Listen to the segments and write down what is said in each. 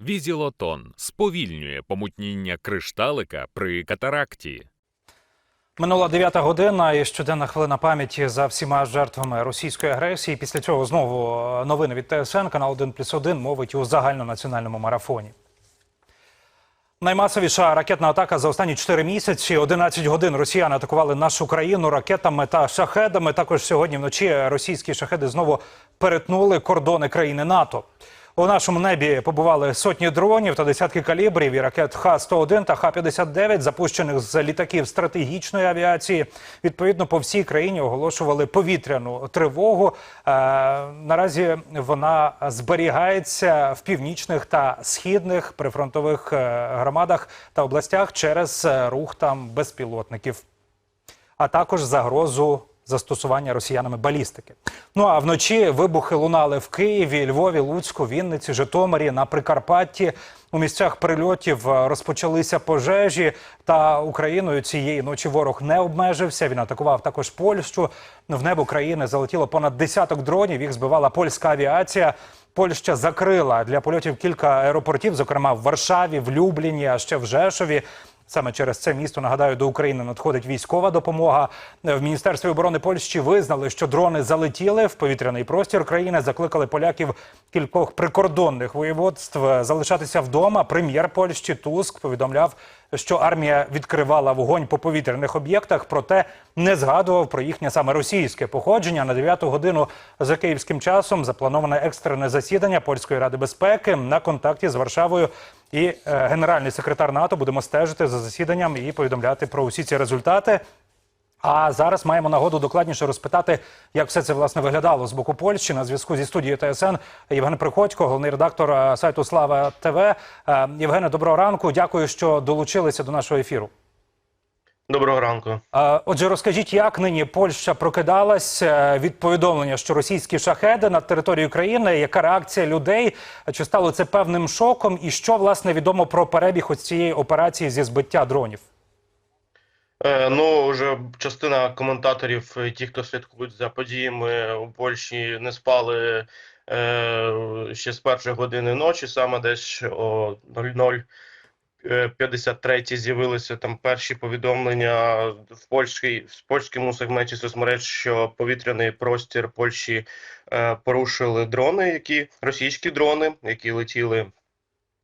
Візілотон сповільнює помутніння кришталика при катаракті. Минула дев'ята година і щоденна хвилина пам'яті за всіма жертвами російської агресії. Після цього знову е, новини від ТСН. Канал 1 плюс 1 мовить у загальнонаціональному марафоні. Наймасовіша ракетна атака за останні 4 місяці. 11 годин росіяни атакували нашу країну ракетами та шахедами. Також сьогодні вночі російські шахеди знову перетнули кордони країни НАТО. У нашому небі побували сотні дронів та десятки калібрів і ракет Х-101 та Х-59, запущених з літаків стратегічної авіації. Відповідно, по всій країні оголошували повітряну тривогу. Е, наразі вона зберігається в північних та східних прифронтових е, громадах та областях через е, рух там безпілотників а також загрозу застосування росіянами балістики. Ну а вночі вибухи лунали в Києві, Львові, Луцьку, Вінниці, Житомирі на Прикарпатті. У місцях прильотів е, розпочалися пожежі. Та Україною цієї ночі ворог не обмежився. Він атакував також Польщу. В небо країни залетіло понад десяток дронів. Їх збивала польська авіація. Польща закрила для польотів кілька аеропортів, зокрема в Варшаві, в Любліні, а ще в Жешові. Саме через це місто нагадаю до України надходить військова допомога. В міністерстві оборони Польщі визнали, що дрони залетіли в повітряний простір країни. Закликали поляків кількох прикордонних воєводств залишатися вдома. Прем'єр Польщі Туск повідомляв, що армія відкривала вогонь по повітряних об'єктах, проте не згадував про їхнє саме російське походження. На 9 годину за київським часом заплановане екстрене засідання польської ради безпеки на контакті з Варшавою. І е, генеральний секретар НАТО будемо стежити за засіданням і повідомляти про усі ці результати. А зараз маємо нагоду докладніше розпитати, як все це власне виглядало з боку Польщі на зв'язку зі студією ТСН Євген Приходько, головний редактор е, сайту Слава ТВ. Е, Євгене, доброго ранку. Дякую, що долучилися до нашого ефіру. Доброго ранку. Отже, розкажіть, як нині Польща прокидалась е, від повідомлення, що російські шахеди над територією країни, яка реакція людей? Чи стало це певним шоком? І що власне відомо про перебіг ось цієї операції зі збиття дронів? Е, ну, вже частина коментаторів, ті, хто слідкують за подіями у Польщі, не спали е, ще з першої години ночі, саме десь о 00.53 з'явилися там перші повідомлення в польській в польському сегменті соцмереж, що повітряний простір Польщі е, порушили дрони, які російські дрони, які летіли.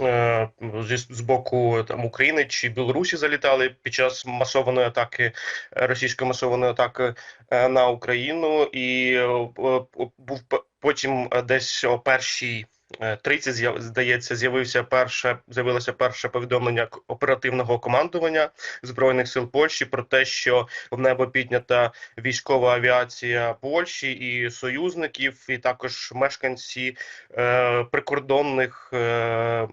е, Зі з боку там України чи Білорусі залітали під час масованої атаки е, російської масованої атаки е, на Україну, і е, е, був потім е, десь о першій е, 30, з'яв- здається, з'явився перше з'явилося перше повідомлення оперативного командування збройних сил Польщі про те, що в небо піднята військова авіація Польщі і союзників, і також мешканці е, прикордонних. Е,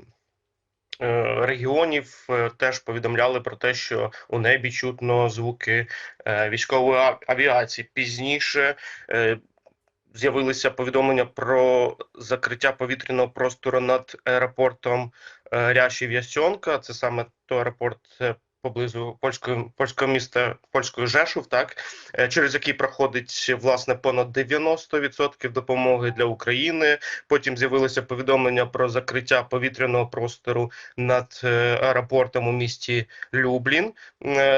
е, Регіонів е, теж повідомляли про те, що у небі чутно звуки е, військової авіації. Пізніше е, з'явилися повідомлення про закриття повітряного простору над аеропортом е, Ряшів Ясьонка. Це саме той аеропорт е, поблизу польського польського міста польської Жешув, так е, через який проходить власне понад 90% допомоги для України. Потім з'явилися повідомлення про закриття повітряного простору над аеропортом у місті Люблін.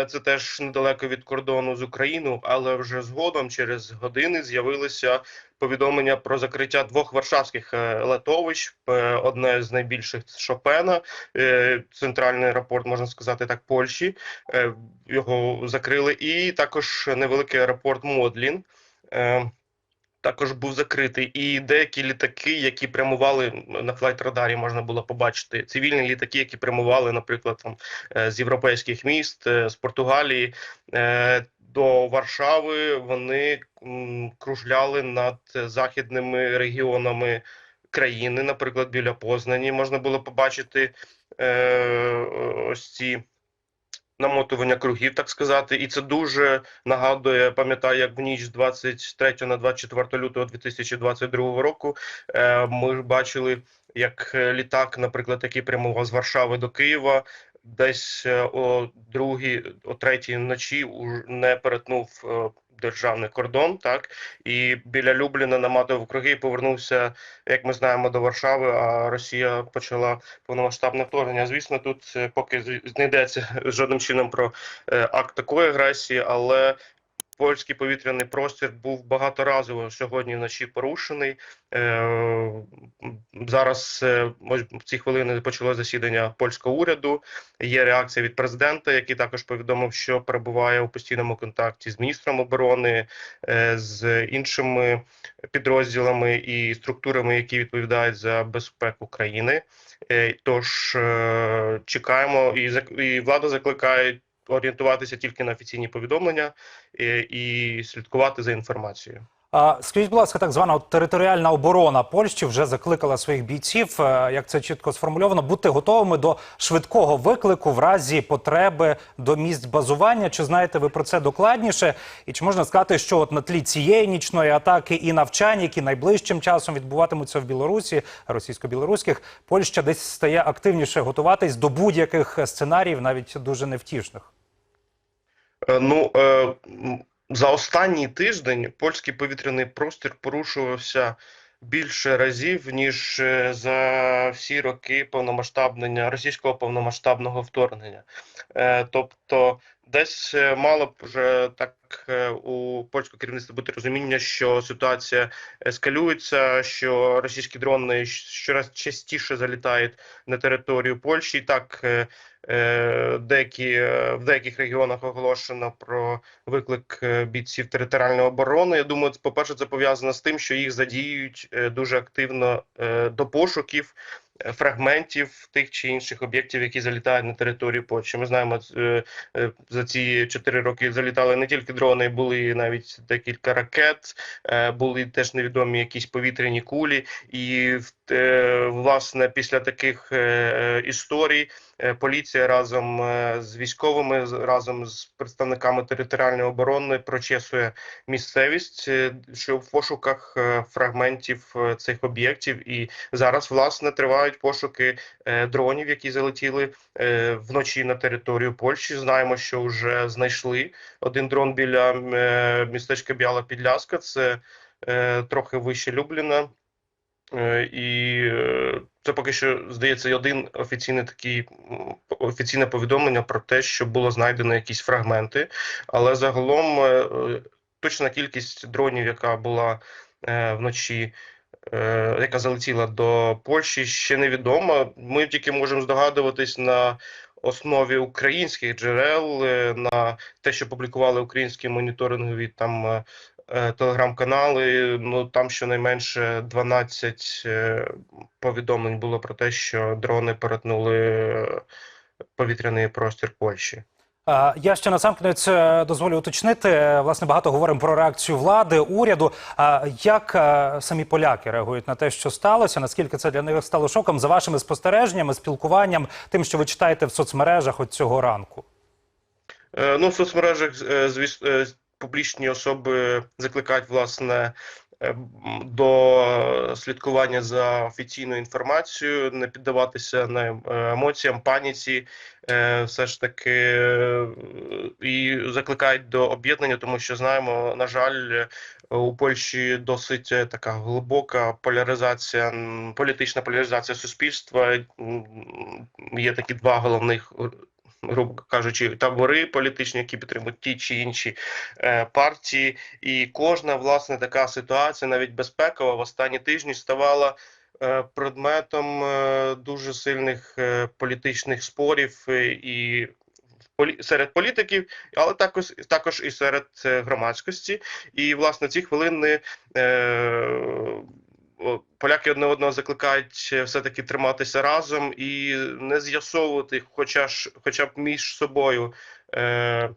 Це теж недалеко від кордону з Україною, але вже згодом, через години, з'явилися повідомлення про закриття двох варшавських е, летовищ. Е, Одне з найбільших Шопена, е, центральний аеропорт, можна сказати так, Польщі. Його закрили, і також невеликий аеропорт Модлін. Також був закритий, і деякі літаки, які прямували на флайт-радарі, можна було побачити цивільні літаки, які прямували, наприклад, там з європейських міст, з Португалії до Варшави. Вони кружляли над західними регіонами країни, наприклад, біля Познані можна було побачити е, ось ці намотування кругів, так сказати, і це дуже нагадує, пам'ятаю, як в ніч з 23 на 24 лютого 2022 року е, ми бачили, як е, літак, наприклад, який прямував з Варшави до Києва, десь е, о другій, о третій вночі не перетнув е, державний кордон, так і біля Любліна наматив круги і повернувся, як ми знаємо, до Варшави. А Росія почала повномасштабне вторгнення. Звісно, тут е, поки не жодним чином про акт такої агресії, але польський повітряний простір був багаторазово сьогодні вночі порушений. Е, Зараз е, ось в ці хвилини почалося засідання польського уряду. Є реакція від президента, який також повідомив, що перебуває у постійному контакті з міністром оборони, е, з іншими підрозділами і структурами, які відповідають за безпеку країни. Тож чекаємо, і і влада закликає орієнтуватися тільки на офіційні повідомлення е, і слідкувати за інформацією. Скажіть, будь ласка, так звана територіальна оборона Польщі вже закликала своїх бійців, е, як це чітко сформульовано, бути готовими до швидкого виклику в разі потреби до місць базування. Чи знаєте ви про це докладніше? І чи можна сказати, що от на тлі цієї нічної атаки і навчань, які найближчим часом відбуватимуться в Білорусі, російсько-білоруських, Польща десь стає активніше готуватись до будь-яких сценаріїв, навіть дуже невтішних? Е, Ну е, за останній тиждень польський повітряний простір порушувався більше разів ніж е, за всі роки повномасштабнення російського повномасштабного вторгнення. Тобто, десь е, мало б вже так е, у польського керівництва бути розуміння, що ситуація ескалюється, що російські дрони щораз частіше залітають на територію Польщі. І так е, деякі в деяких регіонах оголошено про виклик бійців територіальної оборони. Я думаю, по-перше, це пов'язано з тим, що їх задіюють е, дуже активно до пошуків фрагментів тих чи інших об'єктів, які залітають на територію Польщі. Ми знаємо, е, е, за ці чотири роки залітали не тільки дрони, були навіть декілька ракет, е, були теж невідомі якісь повітряні кулі. І власне після таких історій. Поліція разом з військовими, разом з представниками територіальної оборони прочесує місцевість, що в пошуках фрагментів цих об'єктів. І зараз власне тривають пошуки е, дронів, які залетіли е, вночі на територію Польщі. Знаємо, що вже знайшли один дрон біля е, містечка Біала Підляска. Це трохи вище Любліна. І це поки що здається один офіційний такий офіційне повідомлення про те, що було знайдено якісь фрагменти, але загалом точна кількість дронів, яка була вночі, яка залетіла до Польщі, ще невідома. Ми тільки можемо здогадуватись на основі українських джерел, е, на те, що публікували українські моніторингові там. е, е, Телеграм-канали, ну там щонайменше 12 е, повідомлень було про те, що дрони перетнули е, повітряний простір Польщі. Е, Я ще насамкінець е, дозволю уточнити. Е, Власне, багато говоримо про реакцію влади, уряду. Як самі поляки реагують на те, що сталося? Наскільки це для них стало шоком за вашими спостереженнями, спілкуванням, тим, що ви читаєте в соцмережах от цього ранку? Ну, в соцмережах, звісно, публічні особи закликають власне до слідкування за офіційною інформацією, не піддаватися на е, емоціям, паніці, е, все ж таки е, і закликають до об'єднання, тому що знаємо, на жаль, у Польщі досить е, така глибока поляризація, політична поляризація суспільства. Є такі два головних грубо кажучи, табори політичні, які підтримують ті чи інші е, партії, і кожна власне така ситуація, навіть безпекова, в останні тижні ставала е, предметом е, дуже сильних е, політичних спорів і серед політиків, але також також і серед громадськості. І власне ці хвилини. Поляки одне одного закликають е, все-таки триматися разом і не з'ясовувати, хоча ж, хоча б між собою е,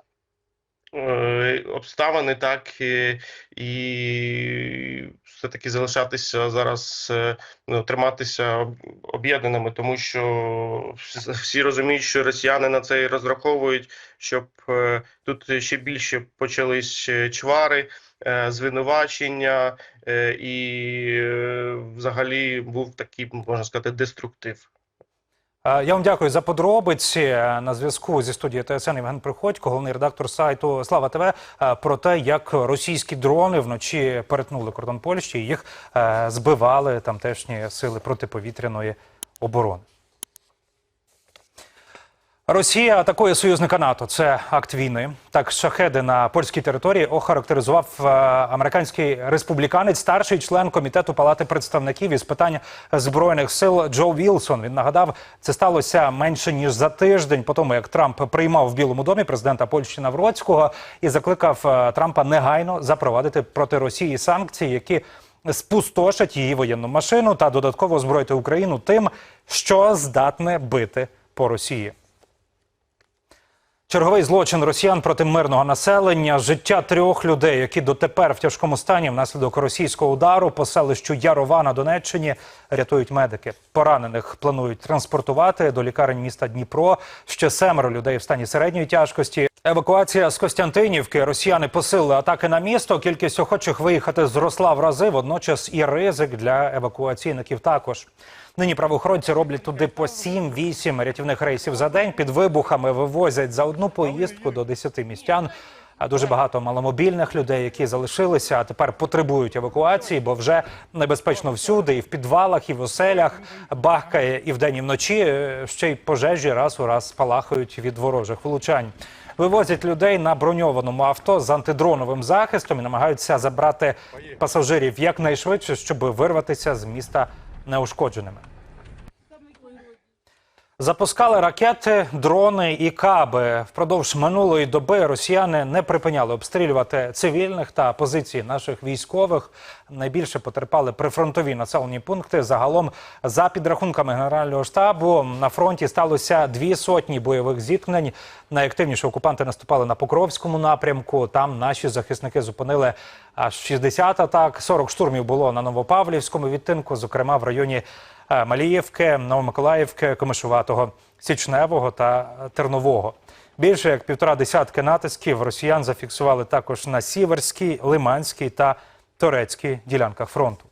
е, обставини, так і, і все-таки залишатися зараз, е, ну, триматися об'єднаними, тому що всі- розуміють, що росіяни на це і розраховують, щоб тут ще більше почались чвари, звинувачення е, і е, взагалі був такий, можна сказати, деструктив. Е, Я вам дякую за подробиці. Е, На зв'язку зі студією ТСН Євген Приходько, головний редактор сайту Слава ТВ, е, про те, як російські дрони вночі перетнули кордон Польщі і їх е, збивали тамтешні сили протиповітряної оборони. Росія атакує союзника НАТО. Це акт війни. Так, шахеди на польській території охарактеризував е, американський республіканець, старший член комітету Палати представників із питань збройних сил Джо Вілсон. Він нагадав, це сталося менше ніж за тиждень по тому, як Трамп приймав в Білому домі президента Польщі Навроцького і закликав е, Трампа негайно запровадити проти Росії санкції, які спустошать її воєнну машину та додатково озброїти Україну тим, що здатне бити по Росії. Черговий злочин росіян проти мирного населення, життя трьох людей, які дотепер в тяжкому стані внаслідок російського удару по селищу Ярова на Донеччині рятують медики. Поранених планують транспортувати до лікарень міста Дніпро. Ще семеро людей в стані середньої тяжкості. Евакуація з Костянтинівки. Росіяни посилили атаки на місто. Кількість охочих виїхати зросла в рази. Водночас і ризик для евакуаційників також. Нині правоохоронці роблять туди по 7-8 рятівних рейсів за день. Під вибухами вивозять за одну поїздку до 10 містян. А дуже багато маломобільних людей, які залишилися, а тепер потребують евакуації, бо вже небезпечно всюди, і в підвалах, і в оселях бахкає і вдень, і вночі. Е, Ще й пожежі раз у раз спалахають від ворожих влучань. Вивозять людей на броньованому авто з антидроновим захистом і намагаються забрати пасажирів якнайшвидше, щоб вирватися з міста неушкодженими. Запускали ракети, дрони і каби. Впродовж минулої доби росіяни не припиняли обстрілювати цивільних та позиції наших військових. Найбільше потерпали прифронтові населені пункти. Загалом, за підрахунками генерального штабу, на фронті сталося дві сотні бойових зіткнень. Найактивніше окупанти наступали на Покровському напрямку. Там наші захисники зупинили 60 атак. 40 штурмів було на Новопавлівському відтинку, зокрема в районі Малієвки, Маліївки, Новомиколаївки, Комишуватого, Січневого та Тернового. Більше як півтора десятки натисків росіян зафіксували також на Сіверській, Лиманській та Торецькій ділянках фронту.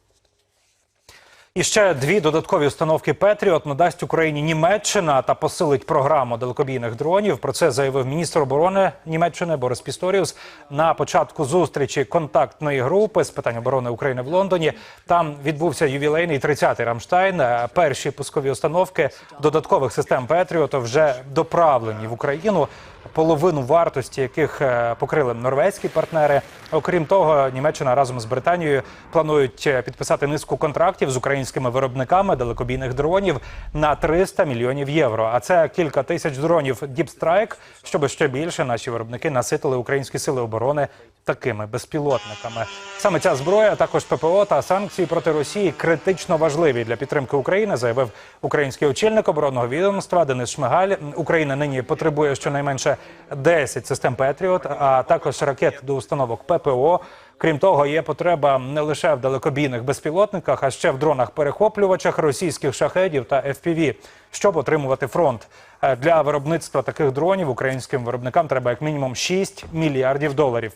І ще дві додаткові установки Петріот надасть Україні Німеччина та посилить програму далекобійних дронів. Про це заявив міністр оборони Німеччини Борис Пісторіус на початку зустрічі контактної групи з питань оборони України в Лондоні. Там відбувся ювілейний 30-й Рамштайн. Е, Перші пускові установки додаткових систем Петріот вже доправлені в Україну. Половину вартості яких е, покрили норвезькі партнери. Окрім того, Німеччина разом з Британією планують е, підписати низку контрактів з українськими виробниками далекобійних дронів на 300 мільйонів євро. А це кілька тисяч дронів Strike, щоб ще більше наші виробники наситили українські сили оборони такими безпілотниками. Саме ця зброя, також ППО та санкції проти Росії критично важливі для підтримки України, заявив український очільник оборонного відомства Денис Шмигаль. Україна нині потребує щонайменше 10 систем Петріот, а також ракет до установок ППО. Крім того, є потреба не лише в далекобійних безпілотниках, а ще в дронах-перехоплювачах російських шахедів та FPV, щоб отримувати фронт. Е, Для виробництва таких дронів українським виробникам треба як мінімум 6 мільярдів доларів.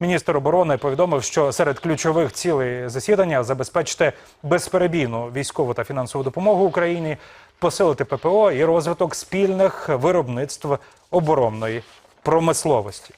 Міністр оборони повідомив, що серед ключових цілей засідання забезпечити безперебійну військову та фінансову допомогу Україні, посилити ППО і розвиток спільних виробництв оборонної промисловості.